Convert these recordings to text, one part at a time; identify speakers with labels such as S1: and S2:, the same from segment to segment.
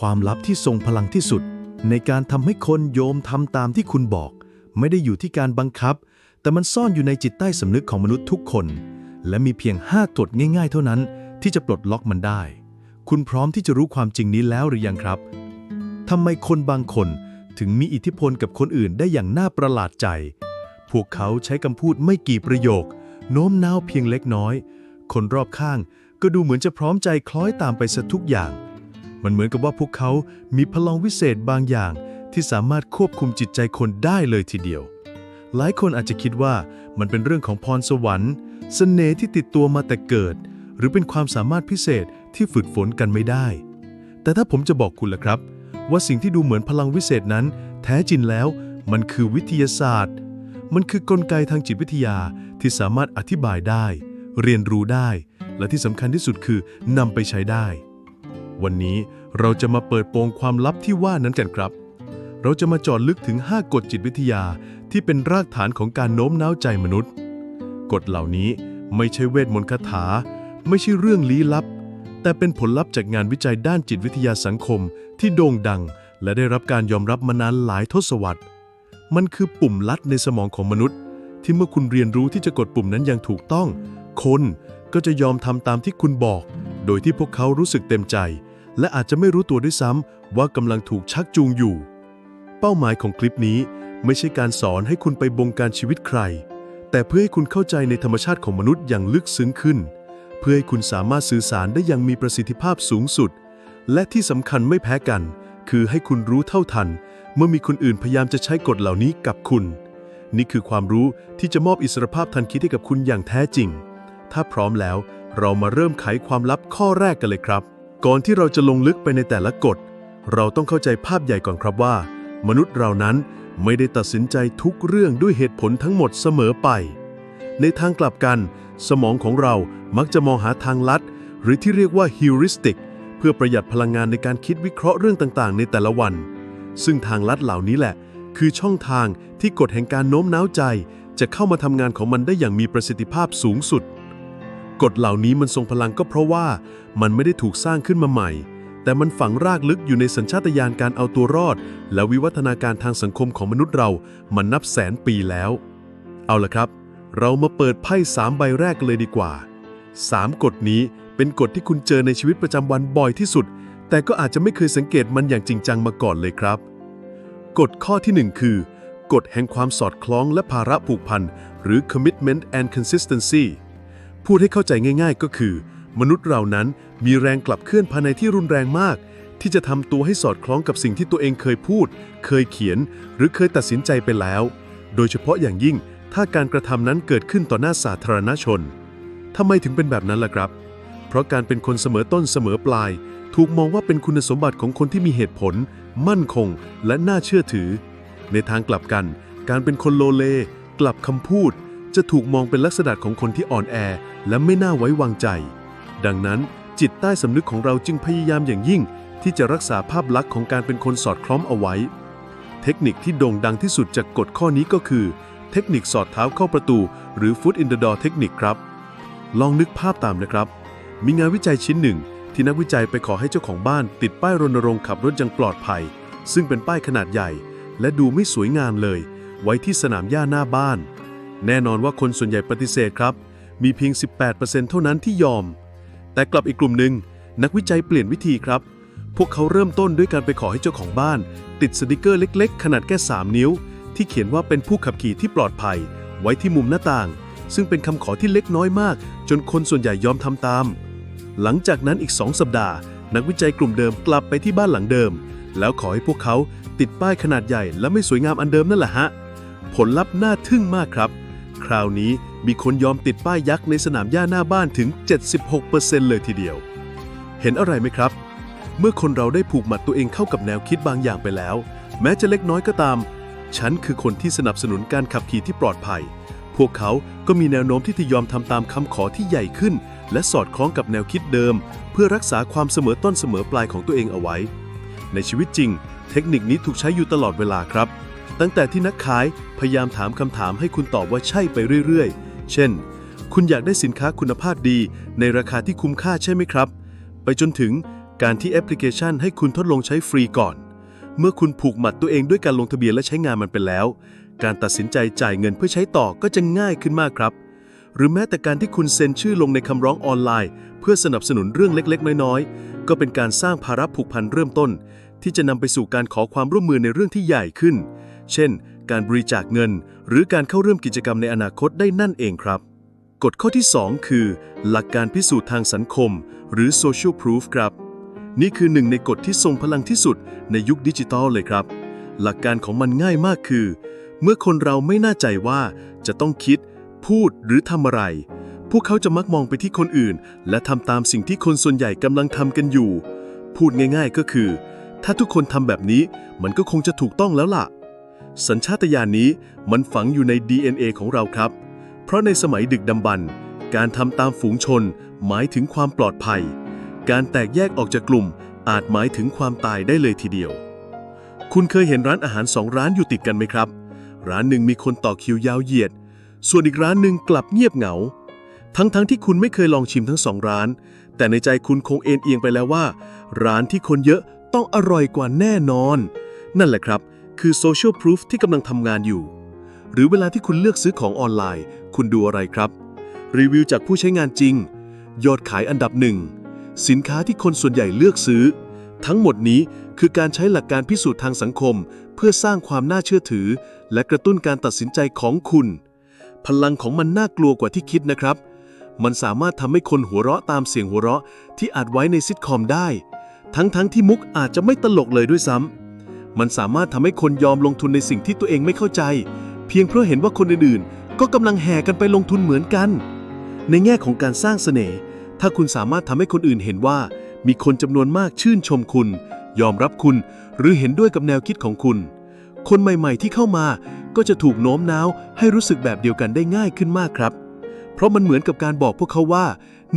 S1: ความลับที่ทรงพลังที่สุด ในการทำให้คนโยมทำตามที่คุณบอก ไม่ได้อยู่ที่การบังคับ แต่มันซ่อนอยู่ในจิตใต้สำนึกของมนุษย์ทุกคน และมีเพียง5กฎง่ายๆ เท่านั้น ที่จะปลดล็อกมันได้ คุณพร้อมที่จะรู้ความจริงนี้แล้วหรือยังครับทำไมคนบางคนถึงมีอิทธิพลกับคนอื่นได้อย่างน่าประหลาดใจ พวกเขาใช้คำพูดไม่กี่ประโยค โน้มน้าวเพียงเล็กน้อย คนรอบข้างก็ดูเหมือนจะพร้อมใจคล้อยตามไปซะทุกอย่าง มันเหมือนกับว่าพวกเขามีพลังวิเศษบางอย่าง ที่สามารถควบคุมจิตใจคนได้เลยทีเดียว หลายคนอาจจะคิดว่ามันเป็นเรื่องของพรสวรรค์เสน่ห์ที่ติดตัวมาแต่เกิด หรือเป็นความสามารถพิเศษที่ฝึกฝนกันไม่ได้ แต่ถ้าผมจะบอกคุณล่ะครับ ว่าสิ่งที่ดูเหมือนพลังวิเศษนั้น แท้จริงแล้ว มันคือวิทยาศาสตร์ มันคือกลไกทางจิตวิทยาที่สามารถอธิบายได้ เรียนรู้ได้ และที่สำคัญที่สุดคือนำไปใช้ได้ วันนี้ เราจะมาเปิดโปงความลับที่ว่านั้นกันครับ เราจะมาจอดลึกถึง 5 กฎจิตวิทยาที่เป็นรากฐานของการโน้มน้าวใจมนุษย์ กฎเหล่านี้ไม่ใช่เวทมนต์คาถา ไม่ใช่เรื่องลี้ลับ แต่เป็นผลลัพธ์จากงานวิจัยด้านจิตวิทยาสังคมที่โด่งดัง และได้รับการยอมรับมานานหลายทศวรรษ มันคือปุ่มลัดในสมองของมนุษย์ ที่เมื่อคุณเรียนรู้ที่จะกดปุ่มนั้นอย่างถูกต้อง คนก็จะยอมทำตามที่คุณบอก โดยที่พวกเขารู้สึกเต็มใจ และอาจจะไม่รู้ตัวด้วยซ้ำว่ากำลังถูกชักจูงอยู่ เป้าหมายของคลิปนี้ไม่ใช่การสอนให้คุณไปบงการชีวิตใคร แต่เพื่อให้คุณเข้าใจในธรรมชาติของมนุษย์อย่างลึกซึ้งขึ้น เพื่อให้คุณสามารถสื่อสารได้อย่างมีประสิทธิภาพสูงสุด และที่สำคัญไม่แพ้กัน คือให้คุณรู้เท่าทัน เมื่อมีคนอื่นพยายามจะใช้กฎเหล่านี้กับคุณ นี่คือความรู้ที่จะมอบอิสรภาพทันคิดให้กับคุณอย่างแท้จริง ถ้าพร้อมแล้ว เรามาเริ่มไขความลับข้อแรกกันเลยครับ ก่อนที่เราจะลงลึกไปในแต่ละกฎ เราต้องเข้าใจภาพใหญ่ก่อนครับว่า มนุษย์เรานั้นไม่ได้ตัดสินใจทุกเรื่องด้วยเหตุผลทั้งหมดเสมอไป ในทางกลับกัน สมองของเรามักจะมองหาทางลัด หรือที่เรียกว่าฮิวริสติกเพื่อประหยัดพลังงานในการคิดวิเคราะห์เรื่องต่างๆ ในแต่ละวัน ซึ่งทางลัดเหล่านี้แหละ คือช่องทางที่กฎแห่งการโน้มน้าวใจ จะเข้ามาทำงานของมันได้อย่างมีประสิทธิภาพสูงสุด กฎเหล่านี้มันทรงพลังก็เพราะว่ามันไม่ได้ถูกสร้างขึ้นมาใหม่ แต่มันฝังรากลึกอยู่ในสัญชาตญาณการเอาตัวรอด และวิวัฒนาการทางสังคมของมนุษย์เรามันนับแสนปีแล้ว เอาละครับ เรามาเปิดไพ่สามใบแรกเลยดีกว่า3กฎนี้เป็นกฎที่คุณเจอในชีวิตประจำวันบ่อยที่สุด แต่ก็อาจจะไม่เคยสังเกตมันอย่างจริงจังมาก่อนเลยครับ กฎข้อที่ 1 คือกฎแห่งความสอดคล้องและภาระผูกพันหรือ commitment and consistency พูดให้เข้าใจง่าย ๆ ก็คือ มนุษย์เรานั้นมีแรงกลับเคลื่อนภายในที่รุนแรงมาก ที่จะทำตัวให้สอดคล้องกับสิ่งที่ตัวเองเคยพูด เคยเขียน หรือเคยตัดสินใจไปแล้ว โดยเฉพาะอย่างยิ่งถ้าการกระทำนั้นเกิดขึ้นต่อหน้าสาธารณชนทำไมถึงเป็นแบบนั้นล่ะครับ เพราะการเป็นคนเสมอต้นเสมอปลาย ถูกมองว่าเป็นคุณสมบัติของคนที่มีเหตุผล มั่นคง และน่าเชื่อถือ ในทางกลับกัน การเป็นคนโลเล กลับคำพูด จะถูกมองเป็นลักษณะของคนที่อ่อนแอ และไม่น่าไว้วางใจ ดังนั้นจิตใต้สำนึกของเราจึงพยายามอย่างยิ่ง ที่จะรักษาภาพลักษณ์ของการเป็นคนสอดคล้องเอาไว้ เทคนิคที่โด่งดังที่สุดจากกฎข้อนี้ก็คือ เทคนิคสอดเท้าเข้าประตู หรือ foot in the door เทคนิคครับ ลองนึกภาพตามนะครับ มีงานวิจัยชิ้นหนึ่ง ที่นักวิจัยไปขอให้เจ้าของบ้าน ติดป้ายรณรงค์ขับรถอยังปลอดภัย ซึ่งเป็นป้ายขนาดใหญ่ และดูไม่สวยงามเลย ไว้ที่สนามหญ้าหน้าบ้าน แน่นอนว่าคนส่วนใหญ่ปฏิเสธครับ มีเพียง 18%เท่านั้นที่ยอม แต่กลับอีกกลุ่มหนึ่งนักวิจัยเปลี่ยนวิธีครับ พวกเขาเริ่มต้นด้วยการไปขอให้เจ้าของบ้าน ติดสติกเกอร์เล็ก ๆ ขนาดแค่ 3 นิ้ว ที่เขียนว่าเป็นผู้ขับขี่ที่ปลอดภัย ไว้ที่มุมหน้าต่าง ซึ่งเป็นคำขอที่เล็กน้อยมาก จนคนส่วนใหญ่ยอมทำตาม หลังจากนั้นอีก 2 สัปดาห์ นักวิจัยกลุ่มเดิมกลับไปที่บ้านหลังเดิม แล้วขอให้พวกเขาติดป้ายขนาดใหญ่และไม่สวยงามอันเดิมนั่นแหละฮะผลลัพธ์น่าทึ่งมากครับ คราวนี้มีคนยอมติดป้ายยักษ์ในสนามหญ้าหน้าบ้านถึง 76%เลยทีเดียว เห็นอะไรไหมครับ เมื่อคนเราได้ผูกมัดตัวเองเข้ากับแนวคิดบางอย่างไปแล้ว แม้จะเล็กน้อยก็ตาม ฉันคือคนที่สนับสนุนการขับขี่ที่ปลอดภัย พวกเขาก็มีแนวโน้มที่จะยอมทำตามคำขอที่ใหญ่ขึ้น และสอดคล้องกับแนวคิดเดิม เพื่อรักษาความเสมอต้นเสมอปลายของตัวเองเอาไว้ ในชีวิตจริง เทคนิคนี้ถูกใช้อยู่ตลอดเวลาครับ ตั้งแต่ที่นักขายพยายามถามคำถามให้คุณตอบว่าใช่ไปเรื่อยๆ เช่น คุณอยากได้สินค้าคุณภาพดี ในราคาที่คุ้มค่าใช่ไหมครับ ไปจนถึง
S2: การที่แอปพลิเคชันให้คุณทดลองใช้ฟรีก่อน เมื่อคุณผูกหมัดตัวเองด้วยการลงทะเบียนและใช้งานมันไปแล้ว การตัดสินใจจ่ายเงินเพื่อใช้ต่อก็จะง่ายขึ้นมากครับ หรือแม้แต่การที่คุณเซ็นชื่อลงในคำร้องออนไลน์ เพื่อสนับสนุนเรื่องเล็กๆ น้อยๆ ก็เป็นการสร้างภาระผูกพันเริ่มต้น ที่จะนำไปสู่การขอความร่วมมือในเรื่องที่ใหญ่ขึ้น เช่น การบริจาคเงิน หรือการเข้าร่วมกิจกรรมในอนาคตได้นั่นเองครับ กฎข้อที่ 2 คือ หลักการพิสูจน์ทางสังคม หรือ social proof ครับ นี่คือหนึ่งในกฎที่ทรงพลังที่สุดในยุคดิจิทัลเลยครับ หลักการของมันง่ายมากคือ เมื่อคนเราไม่น่าใจว่าจะต้องคิด พูดหรือทำอะไร พวกเขาจะมักมองไปที่คนอื่น และทำตามสิ่งที่คนส่วนใหญ่กำลังทำกันอยู่ พูดง่าย ๆ ก็คือถ้าทุกคนทำแบบนี้มันก็คงจะถูกต้องแล้วล่ะ สัญชาตญาณนี้มันฝังอยู่ใน DNA ของเราครับ เพราะในสมัยดึกดำบรรพ์การทำตามฝูงชน หมายถึงความปลอดภัย การแตกแยกออกจากกลุ่ม อาจหมายถึงความตายได้เลยทีเดียว คุณเคยเห็นร้านอาหารสองร้านอยู่ติดกันไหมครับ ร้านหนึ่งมีคนต่อคิวยาวเหยียด ส่วนอีกร้านหนึ่งกลับเงียบเหงา ทั้งๆทที่คุณไม่เคยลองชิมทั้งสองร้าน แต่ในใจคุณคงเอ็นเอียงไปแล้วว่า ร้านที่คนเยอะต้องอร่อยกว่าแน่นอน นั่นแหละครับ คือ social proof ที่กำลังทำงานอยู่ หรือเวลาที่คุณเลือกซื้อของออนไลน์ คุณดูอะไรครับ รีวิวจากผู้ใช้งานจริง ยอดขายอันดับหนึ่ง สินค้าที่คนส่วนใหญ่เลือกซื้อ ทั้งหมดนี้คือการใช้หลักการพิสูจน์ทางสังคม เพื่อสร้างความน่าเชื่อถือ และกระตุ้นการตัดสินใจของคุณ พลังของมันน่ากลัวกว่าที่คิดนะครับ มันสามารถทำให้คนหัวเราะตามเสียงหัวเราะที่อัดไว้ในซิทคอมได้ ทั้งๆทที่มุกอาจจะไม่ตลกเลยด้วยซ้ำ มันสามารถทำให้คนยอมลงทุนในสิ่งที่ตัวเองไม่เข้าใจ เพียงเพราะเห็นว่าคนอื่นๆ ก็กำลังแห่กันไปลงทุนเหมือนกัน ในแง่ของการสร้างเสน่ห์ถ้าคุณสามารถทำให้คนอื่นเห็นว่า มีคนจำนวนมากชื่นชมคุณ ยอมรับคุณ หรือเห็นด้วยกับแนวคิดของคุณ คนใหม่ๆที่เข้ามาก็จะถูกโน้มน้าวให้รู้สึกแบบเดียวกันได้ง่ายขึ้นมากครับเพราะมันเหมือนกับการบอกพวกเขาว่า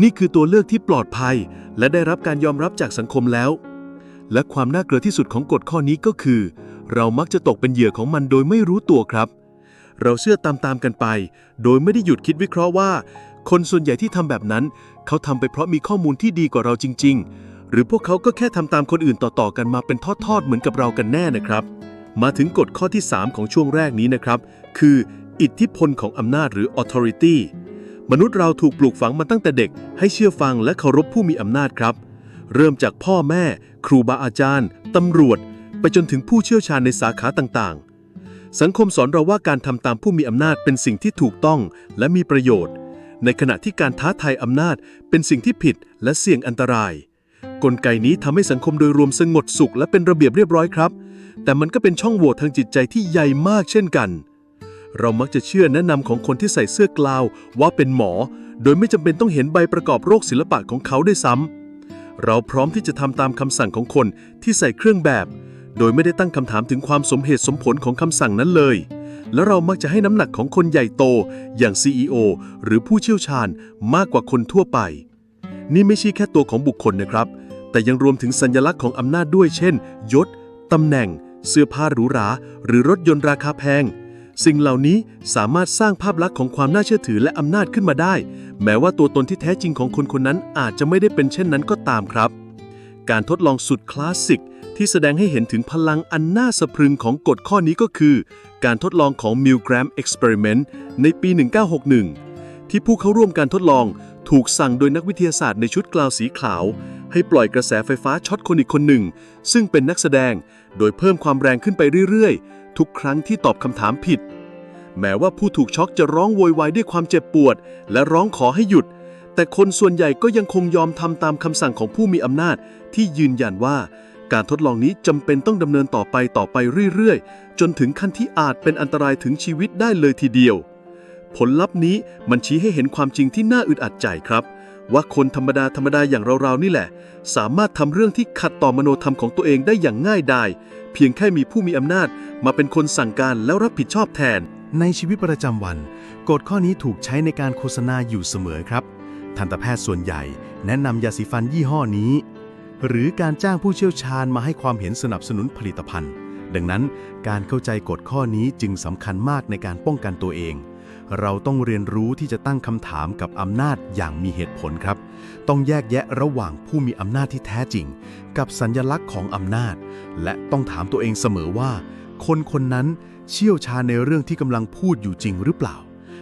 S2: นี่คือตัวเลือกที่ปลอดภัย และได้รับการยอมรับจากสังคมแล้ว และความน่ากลัวที่สุดของกฎข้อนี้ก็คือ เรามักจะตกเป็นเหยื่อของมันโดยไม่รู้ตัวครับ เราเชื่อตามๆกันไป โดยไม่ได้หยุดคิดวิเคราะห์ว่า คนส่วนใหญ่ที่ทำแบบนั้น เขาทำไปเพราะมีข้อมูลที่ดีกว่าเราจริง ๆ หรือพวกเขาก็แค่ทำตามคนอื่นต่อๆกันมาเป็นทอดๆเหมือนกับเรากันแน่นะครับ มาถึงกฎข้อที่ 3 ของช่วงแรกนี้นะครับ คือ อิทธิพลของอำนาจหรือ authority มนุษย์เราถูกปลูกฝังมาตั้งแต่เด็ก ให้เชื่อฟังและเคารพผู้มีอำนาจครับ เริ่มจากพ่อแม่ ครูบาอาจารย์ ตำรวจ ไปจนถึงผู้เชี่ยวชาญในสาขาต่างๆ สังคมสอนเราว่าการทำตามผู้มีอำนาจเป็นสิ่งที่ถูกต้องและมีประโยชน์ ในขณะที่การท้าทายอำนาจเป็นสิ่งที่ผิดและเสี่ยงอันตราย กลไกนี้ทำให้สังคมโดยรวมสงบสุขและเป็นระเบียบเรียบร้อยครับ แต่มันก็เป็นช่องโหว่ทางจิตใจที่ใหญ่มากเช่นกัน เรามักจะเชื่อแนะนำของคนที่ใส่เสื้อกลาวว่าเป็นหมอ โดยไม่จำเป็นต้องเห็นใบประกอบโรคศิลปะของเขาด้วยซ้ำ เราพร้อมที่จะทำตามคำสั่งของคนที่ใส่เครื่องแบบ โดยไม่ได้ตั้งคำถามถึงความสมเหตุสมผลของคำสั่งนั้นเลย และเรามักจะให้น้ำหนักของคนใหญ่โต อย่าง CEO หรือผู้เชี่ยวชาญมากกว่าคนทั่วไป นี่ไม่ใช่แค่ตัวของบุคคลนะครับ แต่ยังรวมถึงสัญลักษณ์ของอำนาจด้วย เช่น ยศตำแหน่ง เสื้อผ้าหรูหราหรือรถยนต์ราคาแพง สิ่งเหล่านี้สามารถสร้างภาพลักษณ์ของความน่าเชื่อถือและอำนาจขึ้นมาได้ แม้ว่าตัวตนที่แท้จริงของคนคนนั้นอาจจะไม่ได้เป็นเช่นนั้นก็ตามครับ การทดลองสุดคลาสสิกที่แสดงให้เห็นถึงพลังอันน่าสะพรึงของกฎข้อนี้ก็คือ การทดลองของ Milgram Experiment ในปี 1961 ที่ผู้เข้าร่วมการทดลองถูกสั่งโดยนักวิทยาศาสตร์ในชุดกลาวสีขาว ให้ปล่อยกระแสไฟฟ้าช็อตคนอีกคนหนึ่ง ซึ่งเป็นนักแสดง โดยเพิ่มความแรงขึ้นไปเรื่อยๆ ทุกครั้งที่ตอบคำถามผิด แม้ว่าผู้ถูกช็อกจะร้องโวยวายด้วยความเจ็บปวด และร้องขอให้หยุด แต่คนส่วนใหญ่ก็ยังคงยอมทำตามคำสั่งของผู้มีอำนาจ ที่ยืนยันว่า การทดลองนี้จำเป็นต้องดำเนินต่อไปต่อไปเรื่อยๆ จนถึงขั้นที่อาจเป็นอันตรายถึงชีวิตได้เลยทีเดียว ผลลัพธ์นี้มันชี้ให้เห็นความจริงที่น่าอึดอัดใจครับ ว่าคนธรรมดาธรรมดาอย่างเราๆนี่แหละ สามารถทำเรื่องที่ขัดต่อมโนธรรมของตัวเองได้อย่างง่ายดายเพียงแค่มีผู้มีอำนาจ มาเป็นคนสั่งการแล้วรับผิดชอบแทน
S1: ในชีวิตประจำวัน กฎข้อนี้ถูกใช้ในการโฆษณาอยู่เสมอครับ ทันตแพทย์ส่วนใหญ่ แนะนำยาสีฟันยี่ห้อนี้ หรือการจ้างผู้เชี่ยวชาญมาให้ความเห็นสนับสนุนผลิตภัณฑ์ ดังนั้นการเข้าใจกฎข้อนี้จึงสำคัญมากในการป้องกันตัวเอง เราต้องเรียนรู้ที่จะตั้งคำถามกับอำนาจอย่างมีเหตุผลครับ ต้องแยกแยะระหว่างผู้มีอำนาจที่แท้จริง กับสัญญลักษณ์ของอำนาจ และต้องถามตัวเองเสมอว่า คนคนนั้นเชี่ยวชาญในเรื่องที่กำลังพูดอยู่จริงหรือเปล่า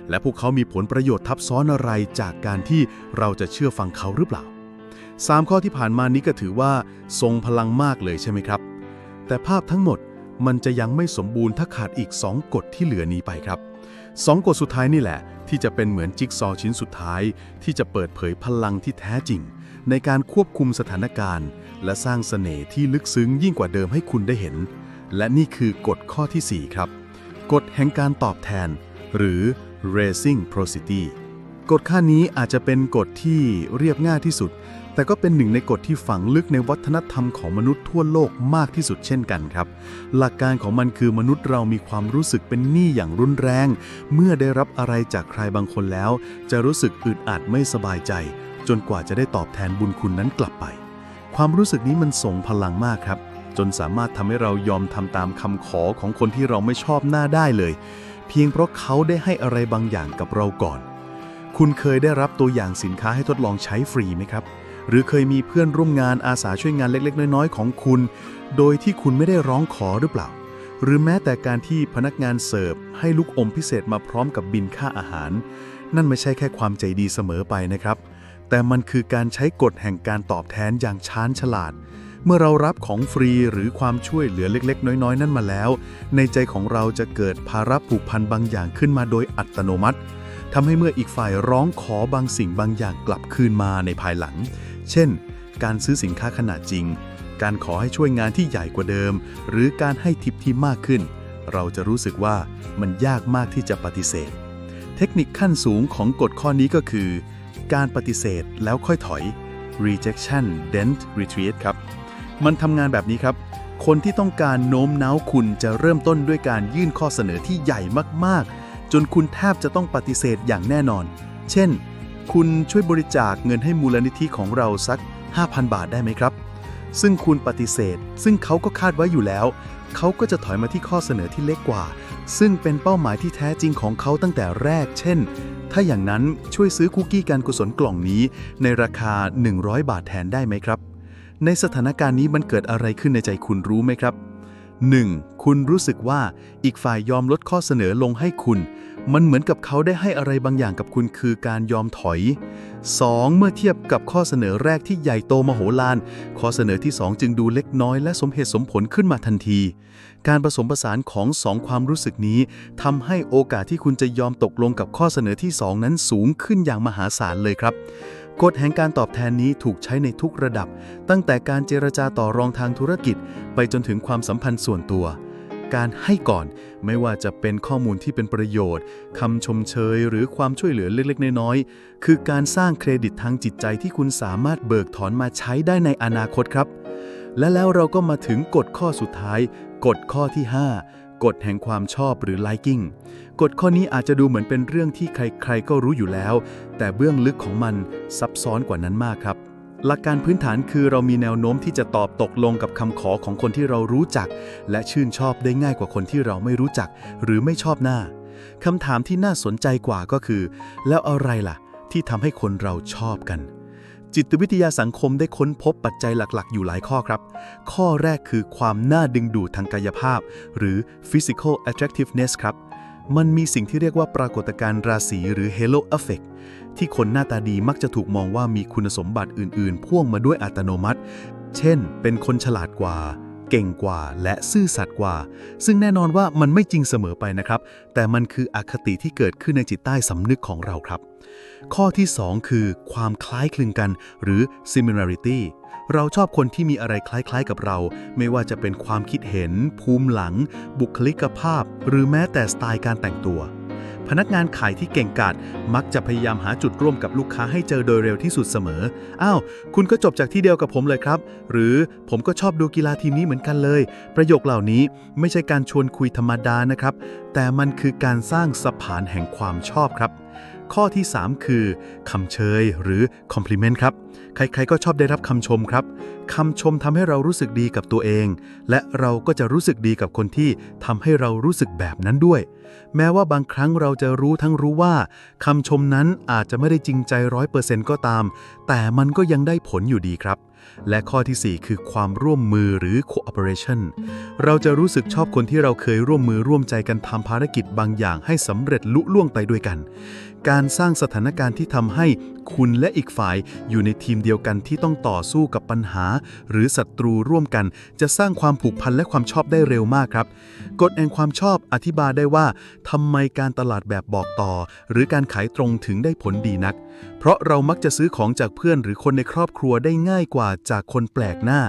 S1: และพวกเขามีผลประโยชน์ทับซ้อนอะไรจากการที่เราจะเชื่อฟังเขาหรือเปล่าสามข้อที่ผ่านมานี้ก็ถือว่าทรงพลังมากเลยใช่ไหมครับ แต่ภาพทั้งหมดมันจะยังไม่สมบูรณ์ถ้าขาดอีก 2 กฎที่เหลือนี้ไปครับ สองกฎสุดท้ายนี่แหละ ที่จะเป็นเหมือนจิ๊กซอชิ้นสุดท้าย ที่จะเปิดเผยพลังที่แท้จริง ในการควบคุมสถานการณ์ และสร้างเสน่ห์ที่ลึกซึ้งยิ่งกว่าเดิมให้คุณได้เห็น และนี่คือกฎข้อทีสี่4 ครับ กฎแห่งการตอบแทน หรือ raising prosity กฎข้อนี้อาจจะเป็นกฎที่เรียบง่ายที่สุด แต่ก็เป็นหนึ่งในกฎที่ฝังลึกในวัฒนธรรมของมนุษย์ทั่วโลกมากที่สุดเช่นกันครับ หลักการของมันคือมนุษย์เรามีความรู้สึกเป็นหนี้อย่างรุนแรง เมื่อได้รับอะไรจากใครบางคนแล้ว จะรู้สึกอึดอัดไม่สบายใจ จนกว่าจะได้ตอบแทนบุญคุณนั้นกลับไป ความรู้สึกนี้มันส่งพลังมากครับ จนสามารถทำให้เรายอมทำตามคำขอของคนที่เราไม่ชอบหน้าได้เลย เพียงเพราะเขาได้ให้อะไรบางอย่างกับเราก่อน คุณเคยได้รับตัวอย่างสินค้าให้ทดลองใช้ฟรีไหมครับ หรือเคยมีเพื่อนร่วมงานอาสาช่วยงานเล็ก ๆ น้อย ๆ ของคุณ โดยที่คุณไม่ได้ร้องขอหรือเปล่า หรือแม้แต่การที่พนักงานเสิร์ฟให้ลูกอมพิเศษมาพร้อมกับบินค่าอาหาร นั่นไม่ใช่แค่ความใจดีเสมอไปนะครับ แต่มันคือการใช้กฎแห่งการตอบแทนอย่างชาญฉลาด เมื่อเรารับของฟรีหรือความช่วยเหลือเล็ก ๆ น้อย ๆ นั่นมาแล้ว ในใจของเราจะเกิดภาระผูกพันบางอย่างขึ้นมาโดยอัตโนมัติ ทำให้เมื่ออีกฝ่ายร้องขอบางสิ่งบางอย่างกลับคืนมาในภายหลัง เช่น การซื้อสินค้าขนาดจริง การขอให้ช่วยงานที่ใหญ่กว่าเดิม หรือการให้ทิปที่มากขึ้น เราจะรู้สึกว่ามันยากมากที่จะปฏิเสธ เทคนิคขั้นสูงของกฎข้อนี้ก็คือ การปฏิเสธแล้วค่อยถอย rejection then retreat ครับ มันทำงานแบบนี้ครับ คนที่ต้องการโน้มน้าวคุณจะเริ่มต้นด้วยการยื่นข้อเสนอที่ใหญ่มากๆ จนคุณแทบจะต้องปฏิเสธอย่างแน่นอน เช่น คุณช่วยบริจาคเงินให้มูลนิธิของเราสัก 5,000 บาทได้ไหมครับ ซึ่งคุณปฏิเสธ ซึ่งเขาก็คาดไว้อยู่แล้ว เขาก็จะถอยมาที่ข้อเสนอที่เล็กกว่า ซึ่งเป็นเป้าหมายที่แท้จริงของเขาตั้งแต่แรก เช่น ถ้าอย่างนั้นช่วยซื้อคุกกี้การกุศลกล่องนี้ ในราคา 100 บาทแทนได้ไหมครับ ในสถานการณ์นี้มันเกิดอะไรขึ้นในใจคุณรู้ไหมครับ 1. คุณรู้สึกว่าอีกฝ่ายยอมลดข้อเสนอลงให้คุณ มันเหมือนกับเขาได้ให้อะไรบางอย่างกับคุณคือการยอมถอย 2. เมื่อเทียบกับข้อเสนอแรกที่ใหญ่โตมโหฬาร ข้อเสนอที่ 2 จึงดูเล็กน้อยและสมเหตุสมผลขึ้นมาทันที การผสมผสานของสองความรู้สึกนี้ทำให้โอกาสที่คุณจะยอมตกลงกับข้อเสนอที่ 2 นั้นสูงขึ้นอย่างมหาศาลเลยครับ กฎแห่งการตอบแทนนี้ถูกใช้ในทุกระดับ ตั้งแต่การเจรจาต่อรองทางธุรกิจ ไปจนถึงความสัมพันธ์ส่วนตัว การให้ก่อนไม่ว่าจะเป็นข้อมูลที่เป็นประโยชน์คำชมเชย หรือความช่วยเหลือเล็กๆ น้อยๆ คือการสร้างเครดิตทางจิตใจที่คุณสามารถเบิกถอนมาใช้ได้ในอนาคตครับ และแล้วเราก็มาถึงกฎข้อสุดท้าย กฎข้อที่ 5 กฎแห่งความชอบหรือ liking กฎข้อนี้อาจจะดูเหมือนเป็นเรื่องที่ใครๆ ก็รู้อยู่แล้ว แต่เบื้องลึกของมันซับซ้อนกว่านั้นมากครับ หลักการพื้นฐานคือเรามีแนวโน้มที่จะตอบตกลงกับคำขอของคนที่เรารู้จัก และชื่นชอบได้ง่ายกว่าคนที่เราไม่รู้จัก หรือไม่ชอบหน้าคำถามที่น่าสนใจกว่าก็คือ แล้วอะไรล่ะ ที่ทำให้คนเราชอบกัน จิตวิทยาสังคมได้ค้นพบปัจจัยหลักๆ อยู่หลายข้อครับ ข้อแรกคือความน่าดึงดูดทางกายภาพ หรือ physical attractiveness ครับ มันมีสิ่งที่เรียกว่าปรากฏการณ์ราศีหรือ halo effect ที่คนหน้าตาดีมักจะถูกมองว่ามีคุณสมบัติอื่น ๆ พ่วงมาด้วยอัตโนมัติ เช่น เป็นคนฉลาดกว่า เก่งกว่าและซื่อสัตย์กว่า ซึ่งแน่นอนว่ามันไม่จริงเสมอไปนะครับ แต่มันคืออคติที่เกิดขึ้นในจิตใต้สำนึกของเราครับ ข้อที่ 2 คือ ความคล้ายคลึงกัน หรือ similarity เราชอบคนที่มีอะไรคล้ายๆกับเรา ไม่ว่าจะเป็นความคิดเห็น ภูมิหลัง บุคลิกภาพ หรือแม้แต่สไตล์การแต่งตัว พนักงานขายที่เก่งกาจมักจะพยายามหาจุดร่วมกับลูกค้าให้เจอโดยเร็วที่สุดเสมอ อ้าว คุณก็จบจากที่เดียวกับผมเลยครับ หรือผมก็ชอบดูกีฬาทีมนี้เหมือนกันเลย ประโยคเหล่านี้ไม่ใช่การชวนคุยธรรมดานะครับ แต่มันคือการสร้างสะพานแห่งความชอบครับ
S2: ข้อที่ 3 คือคำเชยหรือ compliment ครับ ใครๆก็ชอบได้รับคำชมครับคำชมทำให้เรารู้สึกดีกับตัวเอง และเราก็จะรู้สึกดีกับคนที่ทำให้เรารู้สึกแบบนั้นด้วย แม้ว่าบางครั้งเราจะรู้ทั้งรู้ว่าคำชมนั้นอาจจะไม่ได้จริงใจร้อยเปอร์เซ็นต์ก็ตาม แต่มันก็ยังได้ผลอยู่ดีครับ และข้อทีสี่4 คือความร่วมมือหรือ cooperation เราจะรู้สึกชอบคนที่เราเคยร่วมมือร่วมใจกันทำภารกิจบางอย่างให้สำเร็จลุล่วงไปด้วยกัน การสร้างสถานการณ์ที่ทำให้คุณและอีกฝ่ายอยู่ในทีมเดียวกันที่ต้องต่อสู้กับปัญหา หรือศัตรูร่วมกัน จะสร้างความผูกพันและความชอบได้เร็วมากครับ กฎแห่งความชอบอธิบายได้ว่าทำไมการตลาดแบบบอกต่อ หรือการขายตรงถึงได้ผลดีนัก เพราะเรามักจะซื้อของจากเพื่อนหรือคนในครอบครัวได้ง่ายกว่าจากคนแปลกหน้า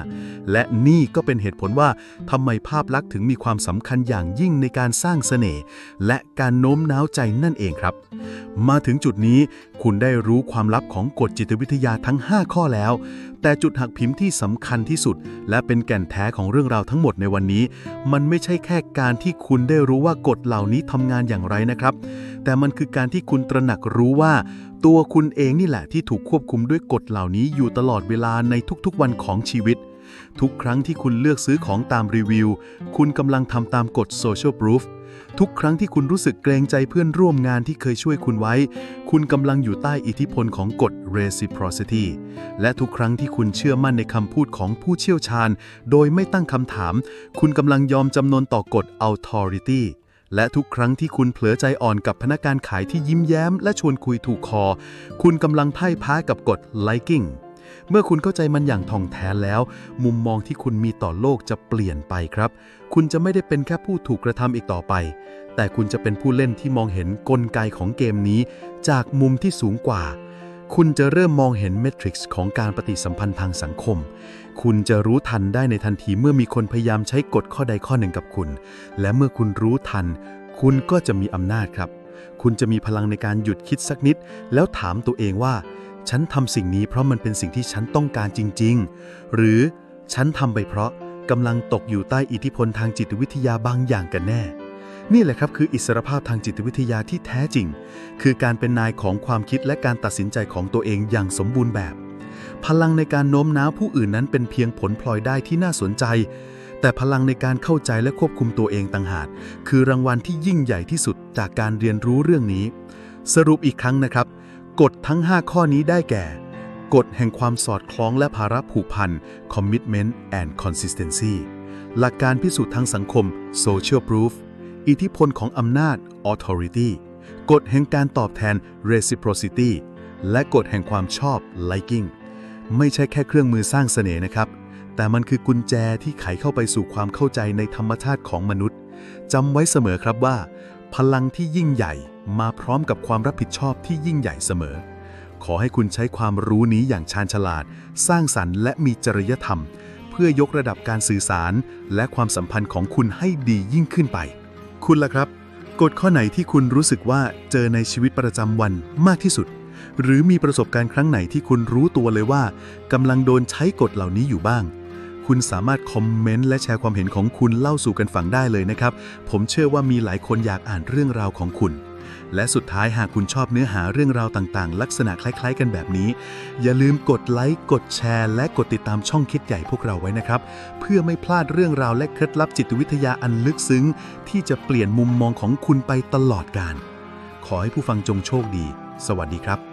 S2: และนี่ก็เป็นเหตุผลว่าทำไมภาพลักษณ์ถึงมีความสำคัญอย่างยิ่งในการสร้างเสน่ห์และการโน้มน้าวใจนั่นเองครับมาถึงจุดนี้คุณได้รู้ความลับของกฎจิตวิทยาทั้ง 5 ข้อแล้ว แต่จุดหักพิมพ์ที่สำคัญที่สุด และเป็นแก่นแท้ของเรื่องราวทั้งหมดในวันนี้ มันไม่ใช่แค่การที่คุณได้รู้ว่ากฎเหล่านี้ทำงานอย่างไรนะครับ แต่มันคือการที่คุณตระหนักรู้ว่า ตัวคุณเองนี่แหละที่ถูกควบคุมด้วยกฎเหล่านี้อยู่ตลอดเวลาในทุกๆวันของชีวิต ทุกครั้งที่คุณเลือกซื้อของตามรีวิว คุณกำลังทำตามกฎ Social Proof ทุกครั้งที่คุณรู้สึกเกรงใจเพื่อนร่วมงานที่เคยช่วยคุณไว้ คุณกำลังอยู่ใต้อิทธิพลของกฎ Reciprocity และทุกครั้งที่คุณเชื่อมั่นในคำพูดของผู้เชี่ยวชาญ โดยไม่ตั้งคำถาม คุณกำลังยอมจำนนต่อกฎ Authority และทุกครั้งที่คุณเผลอใจอ่อนกับพนักงานขายที่ยิ้มแย้ม และชวนคุยถูกคอ คุณกำลังพ่ายแพ้กับกฎ Liking เมื่อคุณเข้าใจมันอย่างท่องแท้แล้ว มุมมองที่คุณมีต่อโลกจะเปลี่ยนไปครับ คุณจะไม่ได้เป็นแค่ผู้ถูกกระทำอีกต่อไป แต่คุณจะเป็นผู้เล่นที่มองเห็นกลไกของเกมนี้ จากมุมที่สูงกว่า คุณจะเริ่มมองเห็นเมทริกซ์ของการปฏิสัมพันธ์ทางสังคม คุณจะรู้ทันได้ในทันทีเมื่อมีคนพยายามใช้กฎข้อใดข้อหนึ่งกับคุณ และเมื่อคุณรู้ทัน คุณก็จะมีอำนาจครับ คุณจะมีพลังในการหยุดคิดสักนิด แล้วถามตัวเองว่า ฉันทำสิ่งนี้เพราะมันเป็นสิ่งที่ฉันต้องการจริง ๆ หรือฉันทำไปเพราะกำลังตกอยู่ใต้อิทธิพลทางจิตวิทยาบางอย่างกันแน่ นี่แหละครับคืออิสรภาพทางจิตวิทยาที่แท้จริง คือการเป็นนายของความคิดและการตัดสินใจของตัวเองอย่างสมบูรณ์แบบ พลังในการโน้มน้าวผู้อื่นนั้นเป็นเพียงผลพลอยได้ที่น่าสนใจ แต่พลังในการเข้าใจและควบคุมตัวเองต่างหากคือรางวัลที่ยิ่งใหญ่ที่สุดจากการเรียนรู้เรื่องนี้ สรุปอีกครั้งนะครับ กฎทั้ง 5 ข้อนี้ได้แก่ กฎแห่งความสอดคล้องและภาระผูกพัน commitment and consistency หลักการพิสูจน์ทางสังคม social proof อิทธิพลของอำนาจ authority กฎแห่งการตอบแทน reciprocity และกฎแห่งความชอบ liking ไม่ใช่แค่เครื่องมือสร้างเสน่ห์นะครับ แต่มันคือกุญแจที่ไขเข้าไปสู่ความเข้าใจในธรรมชาติของมนุษย์จำไว้เสมอครับว่า พลังที่ยิ่งใหญ่มาพร้อมกับความรับผิดชอบที่ยิ่งใหญ่เสมอ ขอให้คุณใช้ความรู้นี้อย่างชาญฉลาด สร้างสรรค์และมีจริยธรรม เพื่อยกระดับการสื่อสาร และความสัมพันธ์ของคุณให้ดียิ่งขึ้นไป คุณล่ะครับ กฎข้อไหนที่คุณรู้สึกว่าเจอในชีวิตประจำวันมากที่สุด หรือมีประสบการณ์ครั้งไหนที่คุณรู้ตัวเลยว่ากำลังโดนใช้กฎเหล่านี้อยู่บ้าง คุณสามารถคอมเมนต์และแชร์ความเห็นของคุณเล่าสู่กันฟังได้เลยนะครับ ผมเชื่อว่ามีหลายคนอยากอ่านเรื่องราวของคุณ และสุดท้ายหากคุณชอบเนื้อหาเรื่องราวต่างๆ ลักษณะคล้ายๆ กันแบบนี้ อย่าลืมกดไลค์กดแชร์ และกดติดตามช่องคิดใหญ่พวกเราไว้นะครับ เพื่อไม่พลาดเรื่องราวและเคล็ดลับจิตวิทยาอันลึกซึ้ง ที่จะเปลี่ยนมุมมองของคุณไปตลอดกาลขอให้ผู้ฟังจงโชคดี สวัสดีครับ